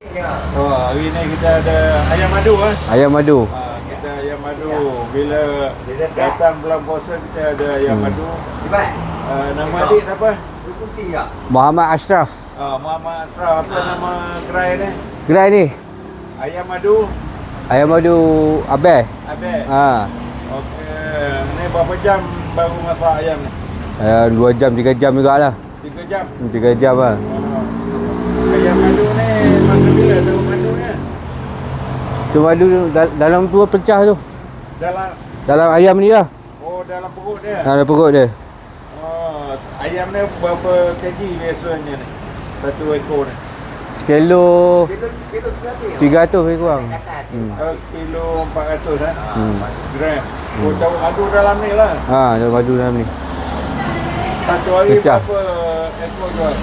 Oh, hari ni kita ada ayam madu eh. Ayam madu. Ha, kita ayam madu. Bila datang bulan puasa kita ada ayam Hmm. madu. Uh, nama adik apa? Muhammad Ashraf. Ah, Muhammad Asraf. Apa nama gerai ni? Gerai ni. Ayam madu. Ayam madu Abel. Abel. Ha. Okey. Ni berapa jam baru masak ayam ni? Uh, 2 jam 3 jam jugalah. 3 jam. 3 jam lah. Oh. Ayam madu ni Tu madu dal- dalam tu pecah tu. Dalam Dalam ayam ni lah. oh dalam perut dia. Dalam perut dia. Oh, ayam ni berapa kg biasanya ni? Satu ekor ni. Sekilo 300 lebih kurang. Hmm. Kalau sekilo 400 eh. Hmm. Gram. Oh, tahu madu dalam ni lah. Ha, dalam madu dalam ni. Satu hari Pecah. berapa ekor jual?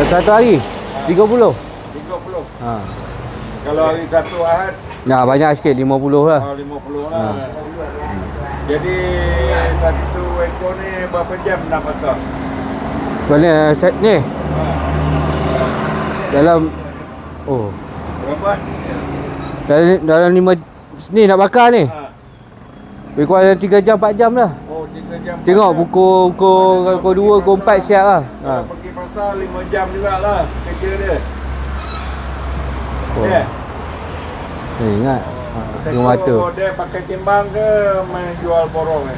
Satu hari 30. 30. Ha. Kalau hari satu Ahad, Nah, banyak sikit 50 lah. oh, 50 lah. Jadi satu ekor ni berapa jam nak masak? Mana set ni? Dalam Oh, Berapa? dalam dalam 5 ni nak bakar ni. Ha. Lebih kurang dalam 3 jam 4 jam lah. Oh, 3 jam. Tengok pukul pukul pukul 2 pukul 4 siap lah. Ha. Kalau pergi pasar 5 jam jugalah kerja dia. Oh. Ya. Eh, ingat. Ha, dengan mata. Dia pakai timbang ke main jual borong ni?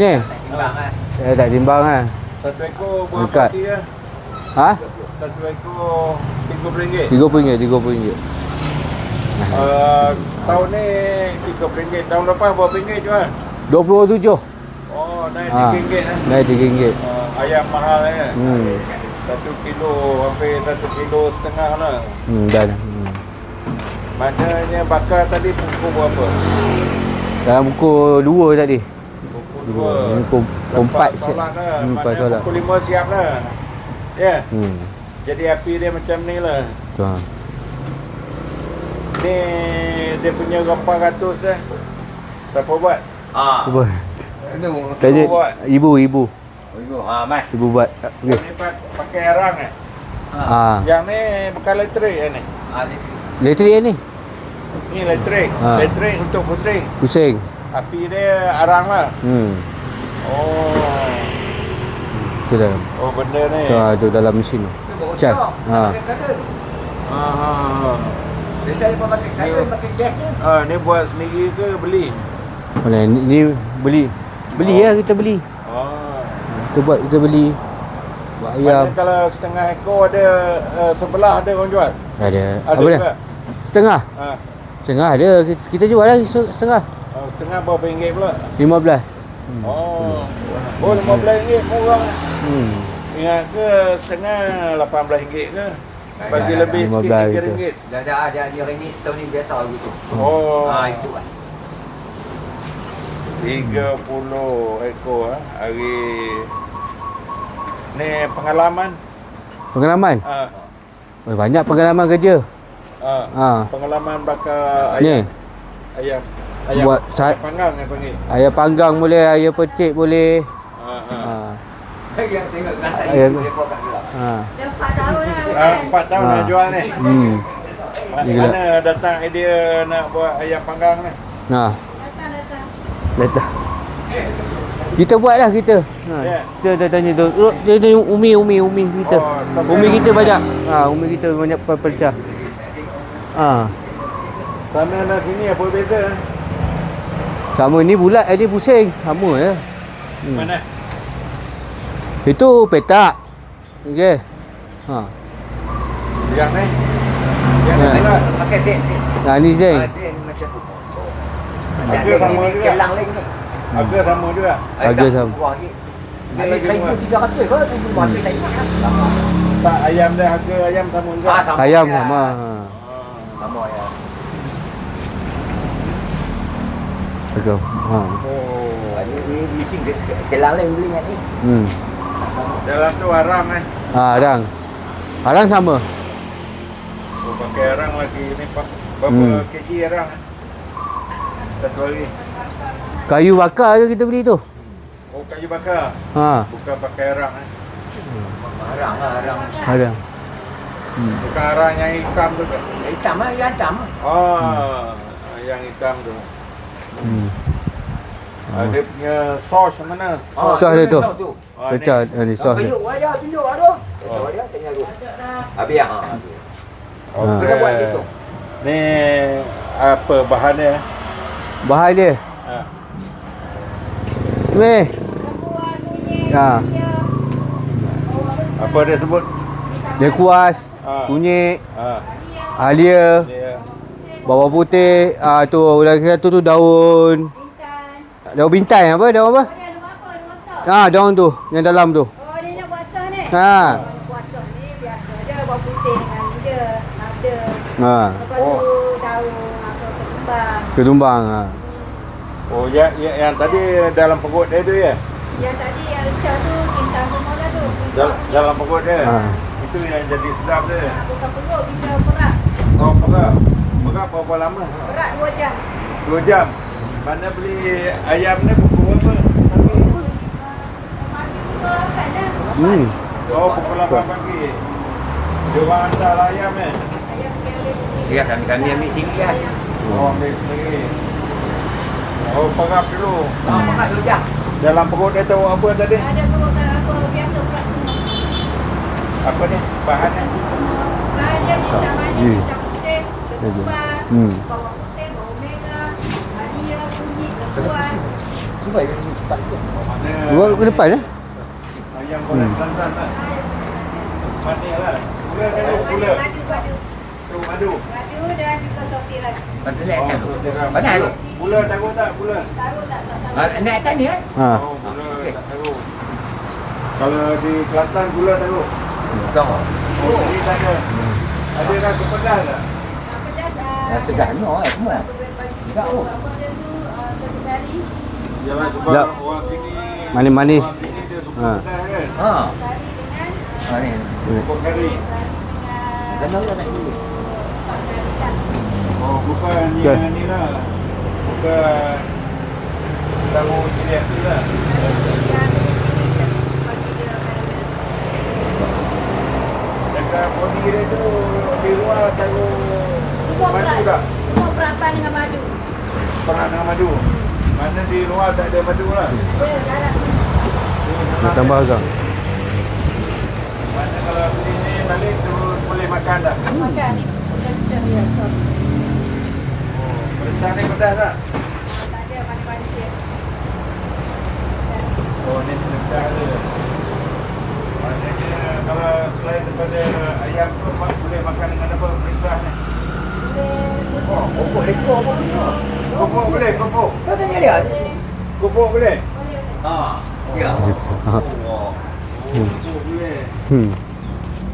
Ni. Ha. Eh tak timbang kan. Satu ekor berapa Dekat. kaki ya? Ha? Satu ekor RM30. RM30, RM30. Uh, tahun ni RM30. Tahun lepas berapa ringgit jual? 27. Oh, naik Ha. RM3 eh. Naik RM3. Uh, ayam mahal eh. Hmm. Satu kilo, hampir satu kilo setengah lah. Hmm, dah. Maknanya bakar tadi pukul berapa? Dalam pukul 2 tadi. Pukul Dua. 2. Ni pukul pukul 4 siap. solat lah. Hmm, Maknanya pukul 5 siap lah. Ya, Hmm. jadi api dia macam ni lah. Tu. ha. Ni dia punya rempah ratus eh. Siapa buat? Ah, itu. Tanya buat. ibu, ibu. Ibu, ah, mai. Ibu buat. Okey. Ni pa- pakai arang eh. Ah, Yang ni bukan elektrik eh ni. Ah, ni. elektrik ni. Ni elektrik. Ha. Elektrik untuk pusing. Pusing. Api dia arang lah. Hmm. Oh. Tu dalam. Oh benda ni. Tu, ha, tu dalam mesin tu. Cat. Ha. Ha ha. ha. Biasa dia pakai kadun, pakai gas je. Ah, ni buat sendiri ke beli? Mana ni, ni beli. Beli Oh. ya kita beli. Oh. Kita buat kita beli. Buat ayam. Mana kalau setengah ekor ada uh, sebelah ada orang jual? Ada. Ada Apa juga. Setengah. Ha. Setengah ada. Kita, kita jual lah se- setengah. Oh, setengah berapa ringgit pula? 15. Oh. Oh, RM15 murah. Hmm. Ingat ke setengah RM18 ke? Bagi Ya, ya, lebih ya. sikit 15 RM3. gitu. Dah dah ada dia ni tahun ni biasa begitu. Oh. Ah, itu lah. 30 ekor ah, hari ni pengalaman Pengalaman. ah Oh, banyak pengalaman kerja. Ah Ha. pengalaman bakar Ni. ayam ayam ayam Buat sa- ayam panggang yang panggil Ayam panggang boleh, ayam pecik boleh. ah Ha. Yang tengok kata Ayam. Ha. Dah 4 tahun dah. ah empat tahun Ah. dah jual ni Hmm. Gila. mana datang idea nak buat ayam panggang ni Nah, Datang, datang. letak. Kita buat lah kita. Ha. Ya. Kita dah tanya tu. Oh, Dia tanya umi umi umi kita. Oh, Umi kita banyak. Ha, umi kita banyak pe- pecah. Ha. sana dan sini apa beza Sama ni bulat, eh, ni pusing. Sama ya. Hmm. mana Itu petak. Okey. Ha. yang ni yang Ya. ni lah Pakai set. set. Nah, ni Zeng. Ah, macam tu. Harga sama juga. Kelang lain ni. harga sama juga Harga sama. murah. 1,300 ke 1,200 lain. tak ayam dia harga ayam sama juga Ah, sama Ayam sama. Ha. Ah. Sama ya. Betul. Ha. oh Ah, Ni ni bising ke- ke- kelang lain beli ni. Hmm. dalam tu arang eh Ha, arang. Arang sama. Oh, pakai arang lagi ni pak. Berapa Hmm. kg arang? eh? Satu hari. Kayu bakar je kita beli tu. Oh kayu bakar. Ha, Bukan pakai arang eh. Arang lah, arang. arang. Hmm. Sekarang yang hitam tu kan? Yang hitam lah, yang hitam lah. Oh, yang hitam tu. Hmm. Ah, dia punya sauce mana? Ah, Sos dia tu. sos tu. Ah, ni. Ah, ni Ah, sos dia. tunjuk ada, tunjuk. Tunjuk Oh. tengah tu. Ada dah. Habis ah. habis. Okey. Besok. Ni apa bahan dia? Bahan dia. Ha. Ni. Ha. dia. Apa dia sebut? Dia kuas, Ah. kunyit, Ha. halia, Dia bawang putih, ah tu lagi satu tu daun Bintan. daun bintai apa daun apa? Oh. Ah daun tu yang dalam tu. Oh, dia nak ni. Ha. Oh, puasa ni biasa je bawang putih dengan ni je. Nada. Ha. Lepas Oh. tu daun apa ketumbang. Ketumbang ha. Oh, yang, yang, yang tadi dalam perut dia tu ya? Yang tadi yang recah tu bintang semua dah tu. Dal, dalam perut dia. Ha. Itu yang jadi sedap dia. Bukan perut, kita perak. Oh, perak. Perak berapa lama? Perak 2 jam. Dua jam. Mana beli ayam ni pukul berapa? Mari pukul 8 dah. Hmm. Oh, pukul 8 pagi. Dia orang hantar ayam eh. Ni. Ya, kami kami ambil tinggi lah. Oh, ambil sendiri. Oh, perap dulu. Makan tu jam. Dalam perut dia tahu apa tadi? Ada perut dan apa biasa perak semua. Apa ni? Bahan ni? Bahan dia bintang manis, Hmm. bintang putih, ketumbang, Hmm. bawang putih, bawang merah, halia, kunyit, lekuan. Cuba yang ni cepat sikit. Mana? Buat ke depan eh? Ayam goreng Hmm. Kelantan lah. Manis lah. Gula kan? Gula. Madu, madu. Tu madu. Madu dan juga naik Oh, atas tu. Gula taruh tak? Gula? Taruh tak, tak taruh. Ah, Naik atas ni kan? Ha. Oh, gula okey. tak taruh. Kalau di Kelantan gula taruh. Tahu. Oh, ini tak ada. Ada rasa pedas tak? Ah, pedas, ah, Dah no eh semua. Enggak, oh. Apa dia tu, ah, satu kari, Yalah sebab orang sini Manis-manis. Sini Ha. kan. Ha. kari dengan Ha ni. Pokok kari. kari lah nak dulu. Oh, bukan yang ni lah. Bukan tahu tu lah. Dekat body dia tu di luar taruh Semua madu tak? semua perapan dengan madu. Pernah dengan madu. Mana di luar tak ada madu lah. Dia dalam Nak tambah agak. Mana kalau beli ni balik terus boleh makan dah. makan ni. Macam dia sos. Oh, pedas ni pedas tak? Tak ada manis-manis dia. Oh, ni pedas dia. Maknanya kalau selain daripada ayam tu mak boleh makan dengan apa? Pedas ni. Boleh Oh, pokok lekor pun tu. Kopok boleh, kopok. Kau tanya dia. Kopok boleh. boleh. Ha. Ya. Ha. Boleh. Hmm.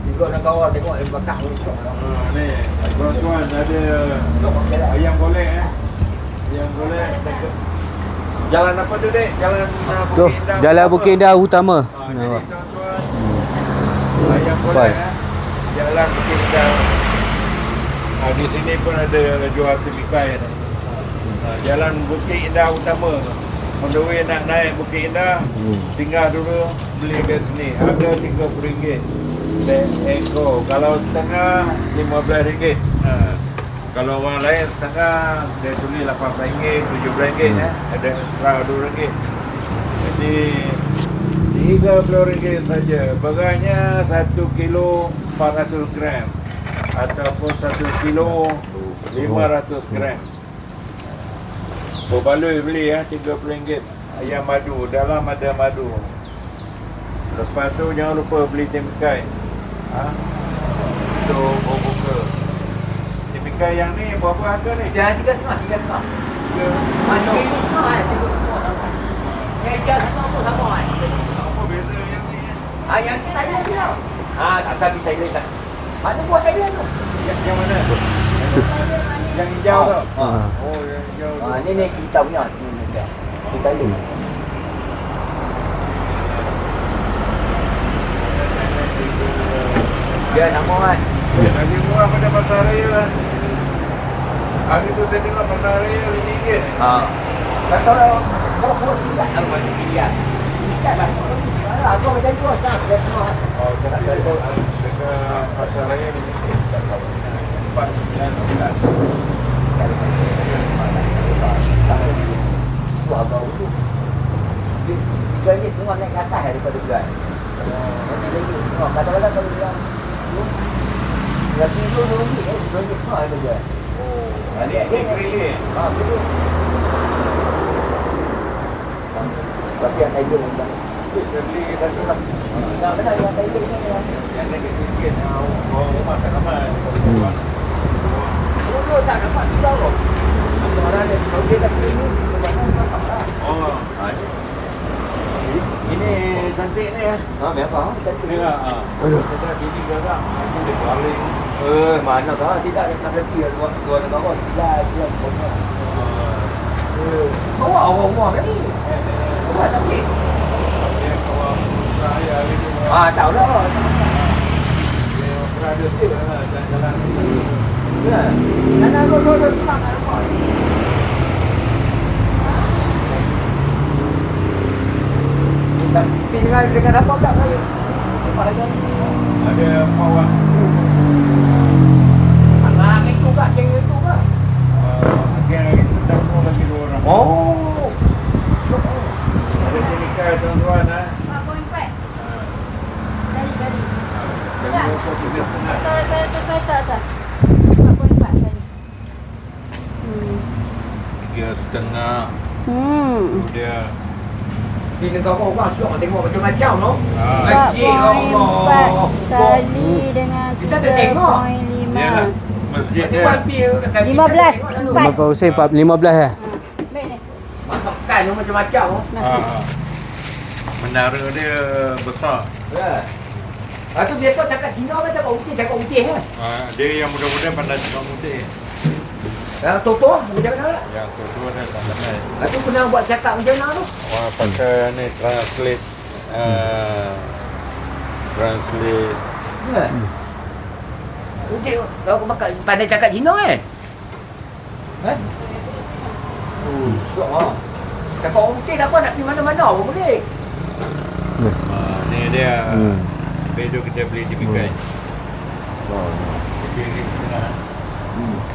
Juga nak kawal tengok dia bakar pun. Ha, ni. Tuan-tuan ada ayam golek eh. Ayam dekat Jalan apa tu, Dek? Jalan uh, Tu, Indah Jalan apa? Bukit Indah utama. Ha, jadi tuan-tuan, ayam golek eh. Jalan Bukit Indah. Ha, di sini pun ada jual temikai. Ha, jalan Bukit Indah utama. On the way nak naik Bukit Indah, Hmm. singgah dulu beli kat sini. Harga RM30. Dan ekor. Kalau setengah RM15. Ha. Kalau orang lain setengah dia tulis RM18, RM17 Hmm. eh. Ada extra RM2. Jadi RM30 saja. Beratnya 1 kilo 400 gram ataupun 1 kilo 500 gram. Berbaloi beli ya RM30 ayam madu. Dalam ada madu. Lepas tu jangan lupa beli temikai. Ha? Untuk berbuka. Temikai yang ni berapa harga ni? Jangan tiga setengah, tiga setengah. Tiga. Mana ni setengah eh, tiga setengah sama. Yang ikan setengah pun sama eh. Apa beza yang ni? Ah, yang ni Thailand je tau. Ah, tak tapi Thailand tak. Mana buat Thailand tu? Yang, yang mana? yang hijau tu? Ha. Oh, yang hijau. Ah, ni ni kita punya dia. Di Thailand. Dia nama kan. Lagi murah pada pasar raya lah. Hari tu saya tengok pasar raya RM5. Ha. Kata orang kalau pun tidak tahu mana pilihan. Tidak lah. Aku macam tu lah. Dia semua. Oh, saya tak tahu. Ke pasar raya di sini. Empat sembilan empat. Tu abang tu. Tiga ni semua naik atas daripada bulan. Oh, kata-kata kalau bilang Lagi dulu dulu ni, eh, ni semua ada bulan. Oh, ini kredit. Ah, betul. Tapi yang Tiger pun tak. Kita beli kita tu lah. Tak benar yang Tiger ni yang Yang ada sikit, orang rumah tak ramai. Dulu tak dapat juga kok. Orang ada kalau dia tak kena kebanyakan tak dapat. Oh, ah, ini. Ini cantik ni ya. Ha, memang cantik. Tengok ah. Aduh. Kita bini garang. Itu dia paling Eh, mana kau tidak ada tak lebih dua dua negara dah dia punya. Eh, bawa orang rumah kan ni. Bawa tapi. Dia kawan saya hari ni. Ah, tahu lah. Dia berada tu lah jalan-jalan. Ya. Nana ro ro ro tak apa. Tapi dengan dengan apa pula? Apa lagi? Ada kawan Anak itu kak, geng itu kak. uh, geng lagi lagi dua orang. Oh. Ada jenikah tuan-tuan ah. Empat poin empat. Ah, Tadi tadi. Jadi aku tidak senang. Tak tak tak tak tak tak. Empat empat tadi. Hmm. Tiga setengah Hmm. dia. Di negara orang syok tengok macam-macam no. Ah, Empat empat kali dengan Kita dah tengok. poin lima. lah. Masjid dia. Lima belas, empat. Berapa usia? 4 15 eh? Ha. Baik ni. Masak kan macam-macam. Nasi. Ah, menara dia besar. Ya. Ah tu biasa cakap Cina kan cakap putih, cakap putih kan. Ah, dia yang muda-muda pandai cakap putih. Ya, Toto macam mana lah. Yang kedua dia tak pandai. Ah tu pernah buat cakap macam mana tu? Wah, pakai ni translate. Uh, translate. Ya. Putih, kau makan pandai cakap Cina kan? Kan? Oh, syok ah. Cakap orang putih tak apa nak pergi mana-mana pun boleh. Ah, ni dia. Hmm. Bedo kita beli di Bikai. Oh. Ni sana. Hmm.